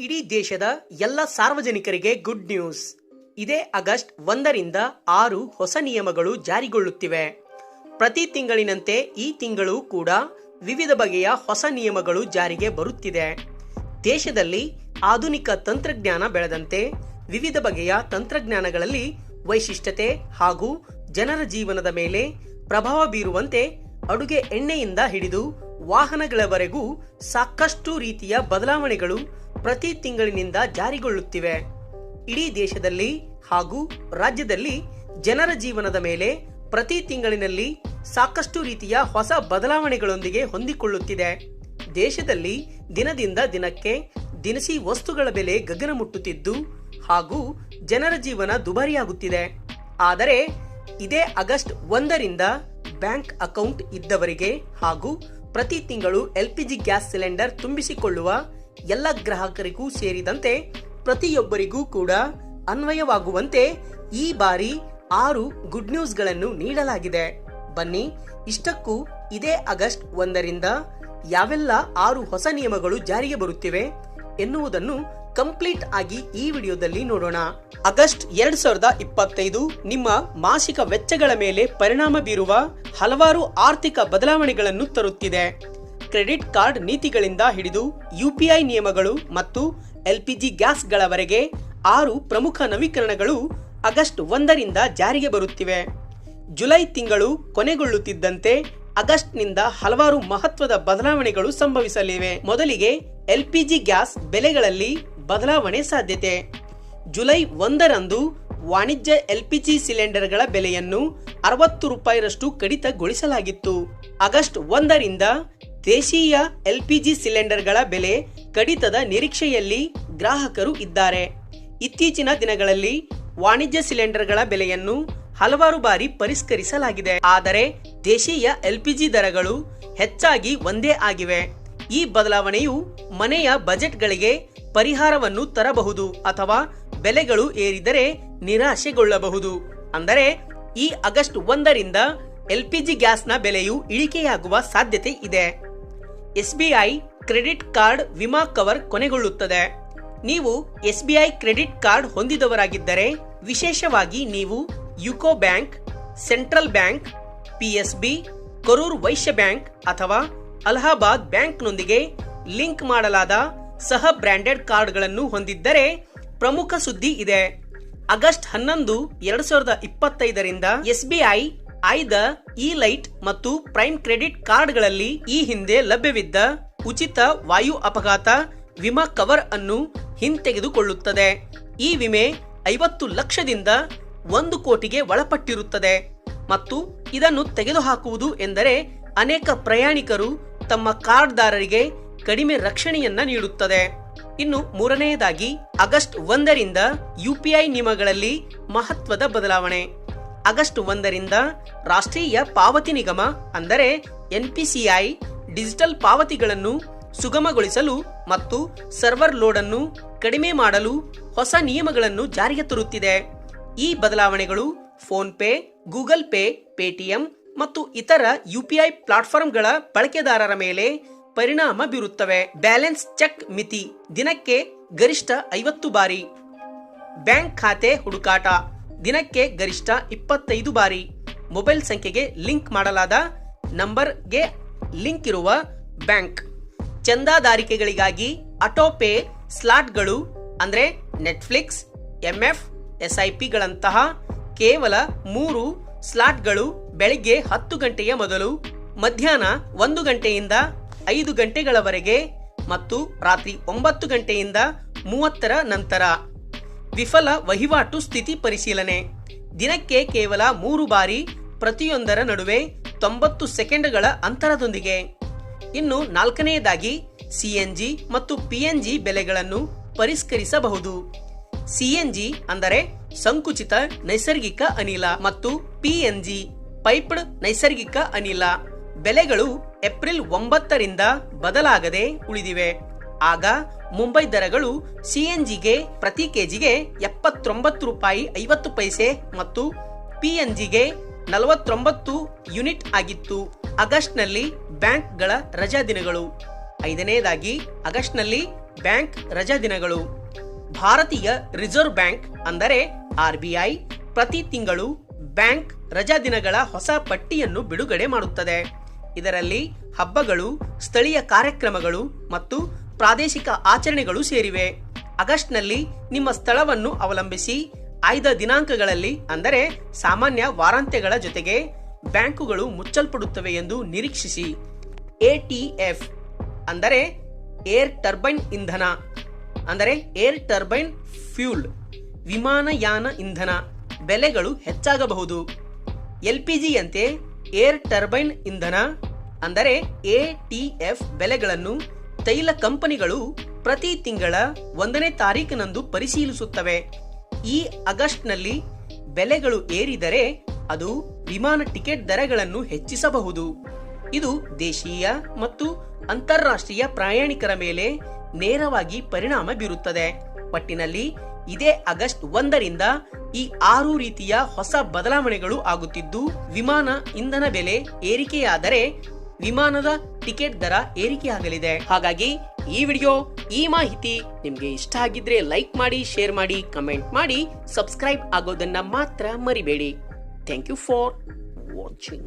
ಇಡೀ ದೇಶದ ಎಲ್ಲ ಸಾರ್ವಜನಿಕರಿಗೆ ಗುಡ್ ನ್ಯೂಸ್ ಇದೇ ಆಗಸ್ಟ್ ಒಂದರಿಂದ ಆರು ಹೊಸ ನಿಯಮಗಳು ಜಾರಿಗೊಳ್ಳುತ್ತಿವೆ. ಪ್ರತಿ ತಿಂಗಳಿನಂತೆ ಈ ತಿಂಗಳು ಕೂಡ ವಿವಿಧ ಬಗೆಯ ಹೊಸ ನಿಯಮಗಳು ಜಾರಿಗೆ ಬರುತ್ತಿದೆ. ದೇಶದಲ್ಲಿ ಆಧುನಿಕ ತಂತ್ರಜ್ಞಾನ ಬೆಳೆದಂತೆ ವಿವಿಧ ಬಗೆಯ ತಂತ್ರಜ್ಞಾನಗಳಲ್ಲಿ ವೈಶಿಷ್ಟ್ಯತೆ ಹಾಗೂ ಜನರ ಜೀವನದ ಮೇಲೆ ಪ್ರಭಾವ ಬೀರುವಂತೆ ಅಡುಗೆ ಎಣ್ಣೆಯಿಂದ ಹಿಡಿದು ವಾಹನಗಳವರೆಗೂ ಸಾಕಷ್ಟು ರೀತಿಯ ಬದಲಾವಣೆಗಳು ಪ್ರತಿ ತಿಂಗಳಿನಿಂದ ಜಾರಿಗೊಳ್ಳುತ್ತಿವೆ. ಇಡೀ ದೇಶದಲ್ಲಿ ಹಾಗೂ ರಾಜ್ಯದಲ್ಲಿ ಜನರ ಜೀವನದ ಮೇಲೆ ಪ್ರತಿ ತಿಂಗಳಿನಲ್ಲಿ ಸಾಕಷ್ಟು ರೀತಿಯ ಹೊಸ ಬದಲಾವಣೆಗಳೊಂದಿಗೆ ಹೊಂದಿಕೊಳ್ಳುತ್ತಿದೆ. ದೇಶದಲ್ಲಿ ದಿನದಿಂದ ದಿನಕ್ಕೆ ದಿನಸಿ ವಸ್ತುಗಳ ಬೆಲೆ ಗಗನ ಮುಟ್ಟುತ್ತಿದ್ದು ಹಾಗೂ ಜನರ ಜೀವನ ದುಬಾರಿಯಾಗುತ್ತಿದೆ. ಆದರೆ ಇದೇ ಆಗಸ್ಟ್ ಒಂದರಿಂದ ಬ್ಯಾಂಕ್ ಅಕೌಂಟ್ ಇದ್ದವರಿಗೆ ಹಾಗೂ ಪ್ರತಿ ತಿಂಗಳು ಎಲ್ಪಿಜಿ ಗ್ಯಾಸ್ ಸಿಲಿಂಡರ್ ತುಂಬಿಸಿಕೊಳ್ಳುವ ಎಲ್ಲ ಗ್ರಾಹಕರಿಗೂ ಸೇರಿದಂತೆ ಪ್ರತಿಯೊಬ್ಬರಿಗೂ ಕೂಡ ಅನ್ವಯವಾಗುವಂತೆ ಈ ಬಾರಿ ಆರು ಗುಡ್ ನ್ಯೂಸ್ಗಳನ್ನು ನೀಡಲಾಗಿದೆ. ಬನ್ನಿ, ಇಷ್ಟಕ್ಕೂ ಇದೇ ಆಗಸ್ಟ್ ಒಂದರಿಂದ ಯಾವೆಲ್ಲ ಆರು ಹೊಸ ನಿಯಮಗಳು ಜಾರಿಗೆ ಬರುತ್ತಿವೆ ಎನ್ನುವುದನ್ನು ಕಂಪ್ಲೀಟ್ ಆಗಿ ಈ ವಿಡಿಯೋದಲ್ಲಿ ನೋಡೋಣ. ಆಗಸ್ಟ್ ಎರಡ್ ಸಾವಿರದ ಇಪ್ಪತ್ತೈದು ನಿಮ್ಮ ಮಾಸಿಕ ವೆಚ್ಚಗಳ ಮೇಲೆ ಪರಿಣಾಮ ಬೀರುವ ಹಲವಾರು ಆರ್ಥಿಕ ಬದಲಾವಣೆಗಳನ್ನು ತರುತ್ತಿದೆ. ಕ್ರೆಡಿಟ್ ಕಾರ್ಡ್ ನೀತಿಗಳಿಂದ ಹಿಡಿದು ಯುಪಿಐ ನಿಯಮಗಳು ಮತ್ತು ಎಲ್ಪಿಜಿ ಗ್ಯಾಸ್ಗಳವರೆಗೆ ಆರು ಪ್ರಮುಖ ನವೀಕರಣಗಳು ಆಗಸ್ಟ್ ಒಂದರಿಂದ ಜಾರಿಗೆ ಬರುತ್ತಿವೆ. ಜುಲೈ ತಿಂಗಳು ಕೊನೆಗೊಳ್ಳುತ್ತಿದ್ದಂತೆ ಆಗಸ್ಟ್ನಿಂದ ಹಲವಾರು ಮಹತ್ವದ ಬದಲಾವಣೆಗಳು ಸಂಭವಿಸಲಿವೆ. ಮೊದಲಿಗೆ ಎಲ್ಪಿಜಿ ಗ್ಯಾಸ್ ಬೆಲೆಗಳಲ್ಲಿ ಬದಲಾವಣೆ ಸಾಧ್ಯತೆ. ಜುಲೈ ಒಂದರಂದು ವಾಣಿಜ್ಯ ಎಲ್ಪಿಜಿ ಸಿಲಿಂಡರ್ಗಳ ಬೆಲೆಯನ್ನು ಅರವತ್ತು ರೂಪಾಯಿರಷ್ಟು ಕಡಿತಗೊಳಿಸಲಾಗಿತ್ತು. ಆಗಸ್ಟ್ ಒಂದರಿಂದ ದೇಶೀಯ ಎಲ್ಪಿಜಿ ಸಿಲಿಂಡರ್ಗಳ ಬೆಲೆ ಕಡಿತದ ನಿರೀಕ್ಷೆಯಲ್ಲಿ ಗ್ರಾಹಕರು ಇದ್ದಾರೆ. ಇತ್ತೀಚಿನ ದಿನಗಳಲ್ಲಿ ವಾಣಿಜ್ಯ ಸಿಲಿಂಡರ್ಗಳ ಬೆಲೆಯನ್ನು ಹಲವಾರು ಬಾರಿ ಪರಿಷ್ಕರಿಸಲಾಗಿದೆ. ಆದರೆ ದೇಶೀಯ ಎಲ್ಪಿಜಿ ದರಗಳು ಹೆಚ್ಚಾಗಿ ಒಂದೇ ಆಗಿವೆ. ಈ ಬದಲಾವಣೆಯು ಮನೆಯ ಬಜೆಟ್ಗಳಿಗೆ ಪರಿಹಾರವನ್ನು ತರಬಹುದು ಅಥವಾ ಬೆಲೆಗಳು ಏರಿದರೆ ನಿರಾಶೆಗೊಳ್ಳಬಹುದು. ಅಂದರೆ ಈ ಆಗಸ್ಟ್ ಒಂದರಿಂದ ಎಲ್ಪಿಜಿ ಗ್ಯಾಸ್ನ ಬೆಲೆಯು ಇಳಿಕೆಯಾಗುವ ಸಾಧ್ಯತೆ ಇದೆ. ಎಸ್ಬಿಐ ಕ್ರೆಡಿಟ್ ಕಾರ್ಡ್ ವಿಮಾ ಕವರ್ ಕೊನೆಗೊಳ್ಳುತ್ತದೆ. ನೀವು ಎಸ್ಬಿಐ ಕ್ರೆಡಿಟ್ ಕಾರ್ಡ್ ಹೊಂದಿದವರಾಗಿದ್ದರೆ ವಿಶೇಷವಾಗಿ ನೀವು UCO bank, central bank PSB Karur Vysya bank ಅಥವಾ ಅಲಹಾಬಾದ್ ಬ್ಯಾಂಕ್ನೊಂದಿಗೆ ಲಿಂಕ್ ಮಾಡಲಾದ ಸಹ ಬ್ರ್ಯಾಂಡೆಡ್ ಕಾರ್ಡ್ಗಳನ್ನು ಹೊಂದಿದ್ದರೆ ಪ್ರಮುಖ ಸುದ್ದಿ ಇದೆ. ಆಗಸ್ಟ್ ಹನ್ನೊಂದು, ಎರಡು ಸಾವಿರದ ಇಪ್ಪತ್ತೈದರಿಂದ ಎಸ್ಬಿಐ, ಆಯ್ದ ಇ ಲೈಟ್ ಮತ್ತು ಪ್ರೈಮ್ ಕ್ರೆಡಿಟ್ ಕಾರ್ಡ್ಗಳಲ್ಲಿ ಈ ಹಿಂದೆ ಲಭ್ಯವಿದ್ದ ಉಚಿತ ವಾಯು ಅಪಘಾತ ವಿಮಾ ಕವರ್ ಅನ್ನು ಹಿಂತೆಗೆದುಕೊಳ್ಳುತ್ತದೆ. ಈ ವಿಮೆ ಐವತ್ತು ಲಕ್ಷದಿಂದ ಒಂದು ಕೋಟಿಗೆ ಒಳಪಟ್ಟಿರುತ್ತದೆ ಮತ್ತು ಇದನ್ನು ತೆಗೆದುಹಾಕುವುದು ಎಂದರೆ ಅನೇಕ ಪ್ರಯಾಣಿಕರು ತಮ್ಮ ಕಾರ್ಡ್ದಾರರಿಗೆ ಕಡಿಮೆ ರಕ್ಷಣೆಯನ್ನ ನೀಡುತ್ತದೆ. ಇನ್ನು ಮೂರನೆಯದಾಗಿ ಆಗಸ್ಟ್ ಒಂದರಿಂದ ಯುಪಿಐ ನಿಯಮಗಳಲ್ಲಿ ಮಹತ್ವದ ಬದಲಾವಣೆ. ಆಗಸ್ಟ್ ಒಂದರಿಂದ ರಾಷ್ಟ್ರೀಯ ಪಾವತಿ ನಿಗಮ, ಅಂದರೆ ಎನ್ಪಿಸಿಐ ಡಿಜಿಟಲ್ ಪಾವತಿಗಳನ್ನು ಸುಗಮಗೊಳಿಸಲು ಮತ್ತು ಸರ್ವರ್ ಲೋಡ್ ಅನ್ನು ಕಡಿಮೆ ಮಾಡಲು ಹೊಸ ನಿಯಮಗಳನ್ನು ಜಾರಿಗೆ ತರುತ್ತಿದೆ. ಈ ಬದಲಾವಣೆಗಳು PhonePe, Google pay, Paytm ಮತ್ತು ಇತರ ಯುಪಿಐ ಪ್ಲಾಟ್ಫಾರ್ಮ್ಗಳ ಬಳಕೆದಾರರ ಮೇಲೆ ಪರಿಣಾಮ ಬೀರುತ್ತವೆ. ಬ್ಯಾಲೆನ್ಸ್ ಚೆಕ್ ಮಿತಿ. ದಿನಕ್ಕೆ ಗರಿಷ್ಠ ಐವತ್ತು ಬಾರಿ. ಬ್ಯಾಂಕ್ ಖಾತೆ ಹುಡುಕಾಟ. ದಿನಕ್ಕೆ ಗರಿಷ್ಠ ಇಪ್ಪತ್ತೈದು ಬಾರಿ. ಮೊಬೈಲ್ ಸಂಖ್ಯೆಗೆ ಲಿಂಕ್ ಮಾಡಲಾದ ನಂಬರ್ಗೆ ಲಿಂಕ್ ಇರುವ ಬ್ಯಾಂಕ್. ಚಂದಾದಾರಿಕೆಗಳಿಗಾಗಿ ಆಟೋಪೇ ಸ್ಲಾಟ್ಗಳು, ಅಂದ್ರೆ ನೆಟ್ಫ್ಲಿಕ್ಸ್, ಎಂಎಫ್, ಎಸ್ಐಪಿಗಳಂತಹ ಕೇವಲ ಮೂರು ಸ್ಲಾಟ್ಗಳು ಬೆಳಿಗ್ಗೆ ಹತ್ತು ಗಂಟೆಯ ಮೊದಲು, ಮಧ್ಯಾಹ್ನ ಒಂದು ಗಂಟೆಯಿಂದ ಐದು ಗಂಟೆಗಳವರೆಗೆ ಮತ್ತು ರಾತ್ರಿ ಒಂಬತ್ತು ಗಂಟೆಯಿಂದ ಮೂವತ್ತರ ನಂತರ. ವಿಫಲ ವಹಿವಾಟು ಸ್ಥಿತಿ ಪರಿಶೀಲನೆ. ದಿನಕ್ಕೆ ಕೇವಲ ಮೂರು ಬಾರಿ ಪ್ರತಿಯೊಂದರ ನಡುವೆ ತೊಂಬತ್ತು ಸೆಕೆಂಡ್ಗಳ ಅಂತರದೊಂದಿಗೆ. ಇನ್ನು ನಾಲ್ಕನೆಯದಾಗಿ ಸಿಎನ್ಜಿ ಮತ್ತು ಪಿಎನ್ಜಿ ಬೆಲೆಗಳನ್ನು ಪರಿಷ್ಕರಿಸಬಹುದು. ಸಿಎನ್ಜಿ ಅಂದರೆ ಸಂಕುಚಿತ ನೈಸರ್ಗಿಕ ಅನಿಲ ಮತ್ತು ಪಿಎನ್ಜಿ ಪೈಪ್ಡ್ ನೈಸರ್ಗಿಕ ಅನಿಲ. ಬೆಲೆಗಳು ಏಪ್ರಿಲ್ ಒಂಬತ್ತರಿಂದ ಬದಲಾಗದೆ ಉಳಿದಿವೆ. ಆಗ ಮುಂಬೈ ದರಗಳು ಸಿಎನ್ಜಿಗೆ ಪ್ರತಿ ಕೆಜಿಗೆ ಎಪ್ಪತ್ತೊಂಬತ್ತು ರೂಪಾಯಿ ಐವತ್ತು ಪೈಸೆ ಮತ್ತು ಪಿಎನ್ಜಿಗೆ ನಲವತ್ತೊಂಬತ್ತು ಯೂನಿಟ್ ಆಗಿತ್ತು. ಆಗಸ್ಟ್ನಲ್ಲಿ ಬ್ಯಾಂಕ್ಗಳ ರಜಾ ದಿನಗಳು. ಐದನೇದಾಗಿ ಆಗಸ್ಟ್ನಲ್ಲಿ ಬ್ಯಾಂಕ್ ರಜಾ ದಿನಗಳು. ಭಾರತೀಯ ರಿಸರ್ವ್ ಬ್ಯಾಂಕ್ ಅಂದರೆ ಆರ್ಬಿಐ ಪ್ರತಿ ತಿಂಗಳು ಬ್ಯಾಂಕ್ ರಜಾ ದಿನಗಳ ಹೊಸ ಪಟ್ಟಿಯನ್ನು ಬಿಡುಗಡೆ ಮಾಡುತ್ತದೆ. ಇದರಲ್ಲಿ ಹಬ್ಬಗಳು, ಸ್ಥಳೀಯ ಕಾರ್ಯಕ್ರಮಗಳು ಮತ್ತು ಪ್ರಾದೇಶಿಕ ಆಚರಣೆಗಳು ಸೇರಿವೆ. ಆಗಸ್ಟ್ನಲ್ಲಿ ನಿಮ್ಮ ಸ್ಥಳವನ್ನು ಅವಲಂಬಿಸಿ ಆಯ್ದ ದಿನಾಂಕಗಳಲ್ಲಿ ಅಂದರೆ ಸಾಮಾನ್ಯ ವಾರಾಂತ್ಯಗಳ ಜೊತೆಗೆ ಬ್ಯಾಂಕುಗಳು ಮುಚ್ಚಲ್ಪಡುತ್ತವೆ ಎಂದು ನಿರೀಕ್ಷಿಸಿ. ಎಟಿಎಫ್ ಅಂದರೆ ಏರ್ ಟರ್ಬೈನ್ ಇಂಧನ ಅಂದರೆ ಏರ್ ಟರ್ಬೈನ್ ಫ್ಯೂಲ್ ವಿಮಾನಯಾನ ಇಂಧನ ಬೆಲೆಗಳು ಹೆಚ್ಚಾಗಬಹುದು. ಎಲ್ಪಿಜಿಯಂತೆ ಏರ್ ಟರ್ಬೈನ್ ಇಂಧನ ಅಂದರೆ ಎಟಿಎಫ್ ಬೆಲೆಗಳನ್ನು ತೈಲ ಕಂಪನಿಗಳು ಪ್ರತಿ ತಿಂಗಳ ಒಂದನೇ ತಾರೀಕಿನಂದು ಪರಿಶೀಲಿಸುತ್ತವೆ. ಈ ಆಗಸ್ಟ್ನಲ್ಲಿ ಬೆಲೆಗಳು ಏರಿದರೆ ಅದು ವಿಮಾನ ಟಿಕೆಟ್ ದರಗಳನ್ನು ಹೆಚ್ಚಿಸಬಹುದು. ಇದು ದೇಶೀಯ ಮತ್ತು ಅಂತಾರಾಷ್ಟ್ರೀಯ ಪ್ರಯಾಣಿಕರ ಮೇಲೆ ನೇರವಾಗಿ ಪರಿಣಾಮ ಬೀರುತ್ತದೆ. ಪಟ್ಟಿನಲ್ಲಿ ಇದೇ ಆಗಸ್ಟ್ ಒಂದರಿಂದ ಈ ಆರು ರೀತಿಯ ಹೊಸ ಬದಲಾವಣೆಗಳು ಆಗುತ್ತಿದ್ದು, ವಿಮಾನ ಇಂಧನ ಬೆಲೆ ಏರಿಕೆಯಾದರೆ ವಿಮಾನದ ಟಿಕೆಟ್ ದರ ಏರಿಕೆಯಾಗಲಿದೆ. ಹಾಗಾಗಿ ಈ ವಿಡಿಯೋ, ಈ ಮಾಹಿತಿ ನಿಮ್ಗೆ ಇಷ್ಟ ಆಗಿದ್ರೆ ಲೈಕ್ ಮಾಡಿ, ಶೇರ್ ಮಾಡಿ, ಕಮೆಂಟ್ ಮಾಡಿ, ಸಬ್ಸ್ಕ್ರೈಬ್ ಆಗೋದನ್ನ ಮಾತ್ರ ಮರಿಬೇಡಿ. Thank you for watching.